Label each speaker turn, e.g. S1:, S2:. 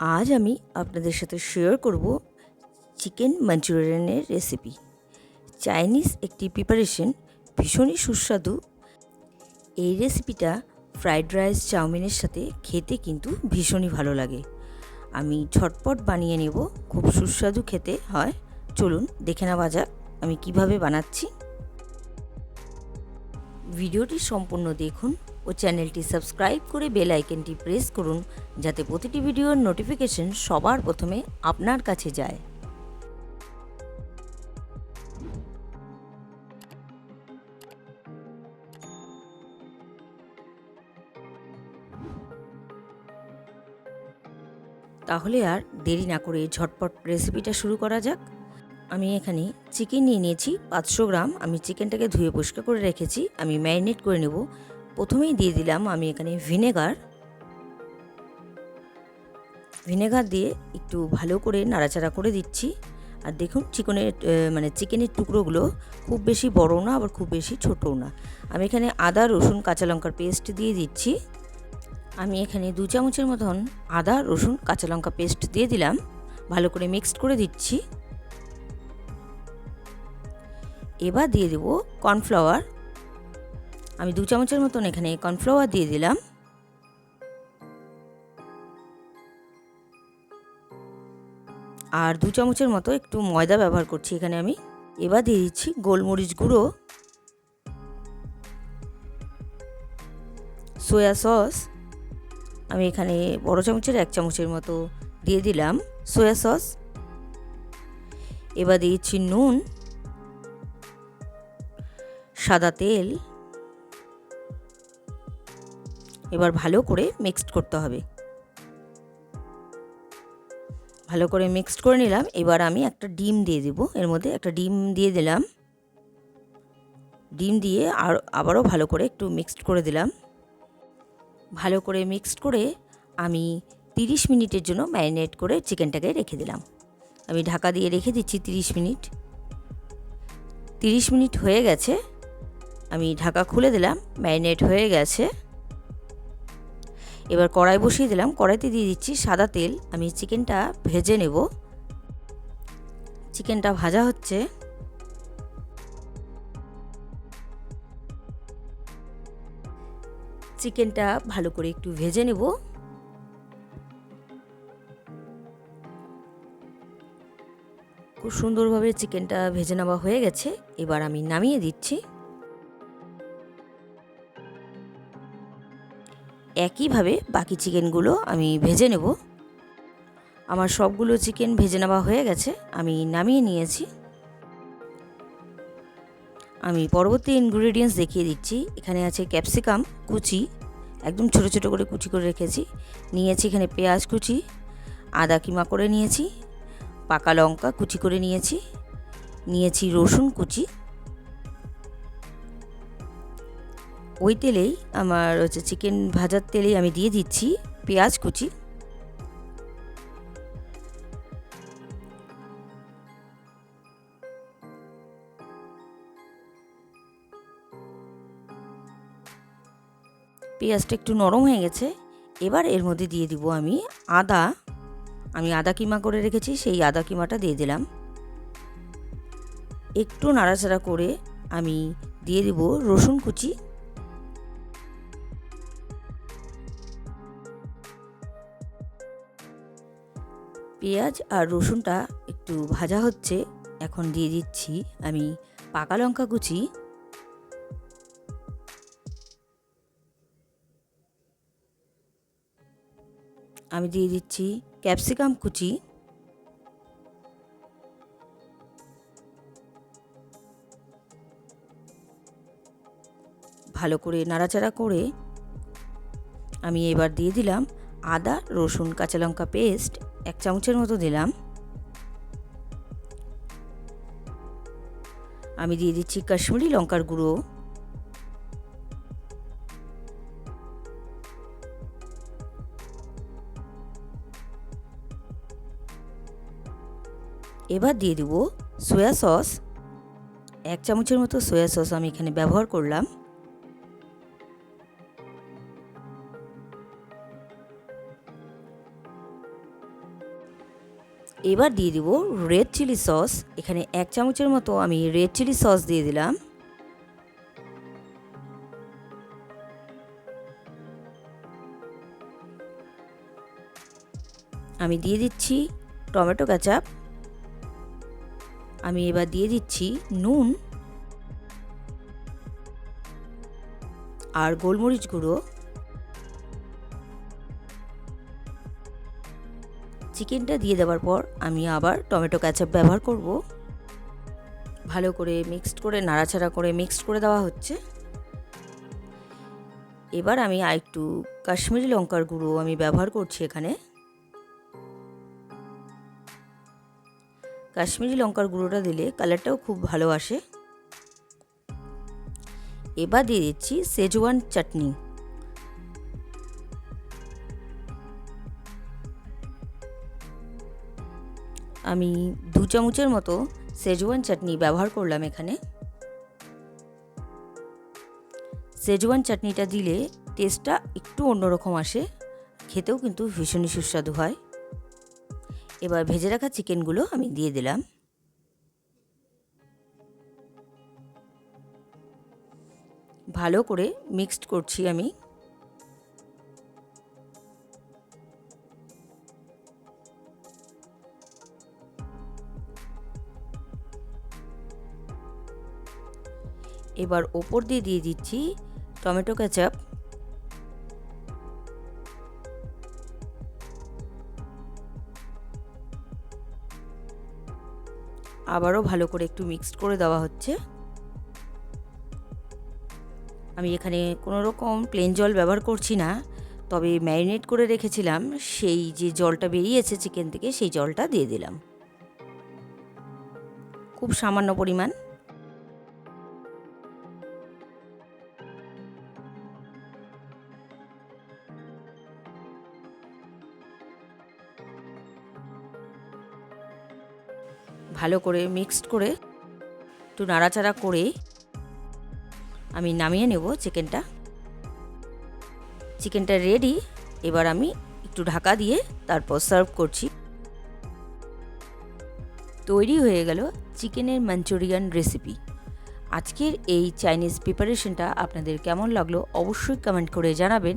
S1: আজ আমি আপনাদের সাথে শেয়ার করব চিকেন মাঞ্চুরিয়ানের রেসিপি চাইনিজ একটি প্রিপারেশন ভীষণই সুস্বাদু। এই রেসিপিটা ফ্রাইড রাইস চাউমিনের সাথে খেতে কিন্তু ভীষণই ভালো লাগে। আমি ঝটপট বানিয়ে নেব, খুব সুস্বাদু খেতে হয়। চলুন, দেখে নেওয়া যাক আমি কীভাবে বানাচ্ছি। ভিডিওটি সম্পূর্ণ দেখুন। ও চ্যানেলটি সাবস্ক্রাইব করে বেল আইকনটি প্রেস করুন যাতে প্রতিটি ভিডিওর নোটিফিকেশন সবার প্রথমে আপনার কাছে যায়। তাহলে আর দেরি না করে ঝটপট রেসিপিটা শুরু করা যাক। আমি এখানে চিকেন নিয়ে নিয়েছি পাঁচশো গ্রাম। আমি চিকেনটাকে ধুয়ে পরিষ্কার করে রেখেছি। আমি ম্যারিনেট করে নেব। প্রথমেই দিয়ে দিলাম আমি এখানে ভিনেগার। ভিনেগার দিয়ে একটু ভালো করে নাড়াচাড়া করে দিচ্ছি। আর দেখুন চিকনের মানে চিকেনের টুকরোগুলো খুব বেশি বড়ও না, আবার খুব বেশি ছোটও না। আমি এখানে আদা, রসুন, কাঁচা লঙ্কার পেস্ট দিয়ে দিচ্ছি। আমি এখানে দু চামচের মতন আদা, রসুন, কাঁচা লঙ্কা পেস্ট দিয়ে দিলাম। ভালো করে মিক্সড করে দিচ্ছি। এবার দিয়ে দেবো কর্নফ্লাওয়ার। আমি দু চামচের মতন এখানে কর্নফ্লাওয়ার দিয়ে দিলাম। আর দু চামচের মতো একটু ময়দা ব্যবহার করছি এখানে আমি। এবার দিয়ে দিচ্ছি গোলমরিচ গুঁড়ো। Soya sauce. আমি এখানে বড় চামচের এক চামচের মতো দিয়ে দিলাম সোয়া সস। এবার দিয়েছি নুন, সাদা তেল। এবার ভালো করে মিক্সড করতে হবে। ভালো করে মিক্সড করে নিলাম, এবার আমি একটা ডিম দিয়ে দেব। এর মধ্যে একটা ডিম দিয়ে দিলাম। ডিম দিয়ে আর আবারও ভালো করে একটু মিক্সড করে দিলাম। ভালো করে মিক্সড করে আমি তিরিশ মিনিটের জন্য ম্যারিনেট করে চিকেনটাকে রেখে দিলাম। আমি ঢাকা দিয়ে রেখে দিচ্ছি তিরিশ মিনিট। তিরিশ মিনিট হয়ে গেছে। আমি ঢাকা খুলে দিলাম, ম্যারিনেট হয়ে গেছে। এবার কড়াই বসিয়ে দিলাম। কড়াইতে দিয়ে দিচ্ছি সাদা তেল। আমি চিকেনটা ভেজে নেব। চিকেনটা ভাজা হচ্ছে। চিকেনটা ভালো করে একটু ভেজে নেব। খুব সুন্দরভাবে চিকেনটা ভেজে নেওয়া হয়ে গেছে। এবার আমি নামিয়ে দিচ্ছি। একইভাবে বাকি চিকেনগুলো আমি ভেজে নেব। আমার সবগুলো চিকেন ভেজে নেওয়া হয়ে গেছে, আমি নামিয়ে নিয়েছি। আমি পরবর্তী ইনগ্রিডিয়েন্টস দেখিয়ে দিচ্ছি। এখানে আছে ক্যাপসিকাম কুচি, একদম ছোট ছোট করে কুচি করে রেখেছি। নিয়েছি এখানে পেঁয়াজ কুচি, আদা কিমা করে নিয়েছি, পাকা লঙ্কা কুচি করে নিয়েছি নিয়েছি রসুন কুচি। ওই তেলেই আমার হচ্ছে চিকেন ভাজার তেলেই আমি দিয়ে দিচ্ছি পেঁয়াজ কুচি। পেঁয়াজটা একটু নরম হয়ে গেছে। এবার এর মধ্যে দিয়ে দিব আমি আদা। আমি আদা কিমা করে রেখেছি, সেই আদা কিমাটা দিয়ে দিলাম। একটু নাড়াচাড়া করে আমি দিয়ে দিব রসুন কুচি। পেঁয়াজ আর রসুনটা একটু ভাজা হচ্ছে, এখন দিয়ে দিচ্ছি আমি পাকা লঙ্কা কুচি। আমি দিয়ে দিচ্ছি ক্যাপসিকাম কুচি। ভালো করে নাড়াচাড়া করে আমি এবার দিয়ে দিলাম আদা, রসুন, কাঁচা লঙ্কা পেস্ট এক চামচের মতো দিলাম। আমি দিয়ে দিচ্ছি কাশ্মীরি লঙ্কার গুঁড়ো। এবার দিয়ে দেবো সয়া সস। এক চামচের মতো সয়া সস আমি এখানে ব্যবহার করলাম। এবার দিয়ে দিব রেড চিলি সস এখানে এক চামচের মতো আমি রেড চিলি সস দিয়ে দিলাম। আমি দিয়ে দিচ্ছি টমেটো কাচাপ। আমি এবার দিয়ে দিচ্ছি নুন। আর গোলমরিচ গুঁড়ো। চিকেনটা দিয়ে দেওয়ার পর আমি আবার টমেটো ক্যাচাপ ব্যবহার করব। ভালো করে মিক্সড করে, নাড়াচাড়া করে মিক্সড করে দেওয়া হচ্ছে। এবার আমি আরেকটু কাশ্মীরি লঙ্কার গুঁড়ো আমি ব্যবহার করছি এখানে। কাশ্মীরি লঙ্কার গুঁড়োটা দিলে কালারটাও খুব ভালো আসে। এবার দিয়ে দিচ্ছি সেজওয়ান চাটনি। আমি দু চামচের মতো সেজওয়ান চাটনি ব্যবহার করলাম এখানে। সেজওয়ান চাটনিটা দিলে টেস্টটা একটু অন্যরকম আসে, খেতেও কিন্তু ভীষণই সুস্বাদু হয়। এবার ভেজে রাখা চিকেনগুলো আমি দিয়ে দিলাম। ভালো করে মিক্সড করছি আমি। এবার ওপর দিয়ে দিয়ে দিচ্ছি টমেটো কেচাপ। আবারও ভালো করে একটু মিক্সড করে দেওয়া হচ্ছে। আমি এখানে কোনো রকম প্লেন জল ব্যবহার করছি না, তবে ম্যারিনেট করে রেখেছিলাম, সেই যে জলটা বেরিয়েছে চিকেন থেকে, সেই জলটা দিয়ে দিলাম। খুব সামান্য পরিমাণ। ভালো করে মিক্সড করে একটু নাড়াচাড়া করে আমি নামিয়ে নেব চিকেনটা। চিকেনটা রেডি এবার আমি একটু ঢাকা দিয়ে তারপর সার্ভ করছি। তৈরি হয়ে গেল চিকেনের মাঞ্চুরিয়ান রেসিপি আজকের এই চাইনিজ প্রিপারেশনটা আপনাদের কেমন লাগল অবশ্যই কমেন্ট করে জানাবেন।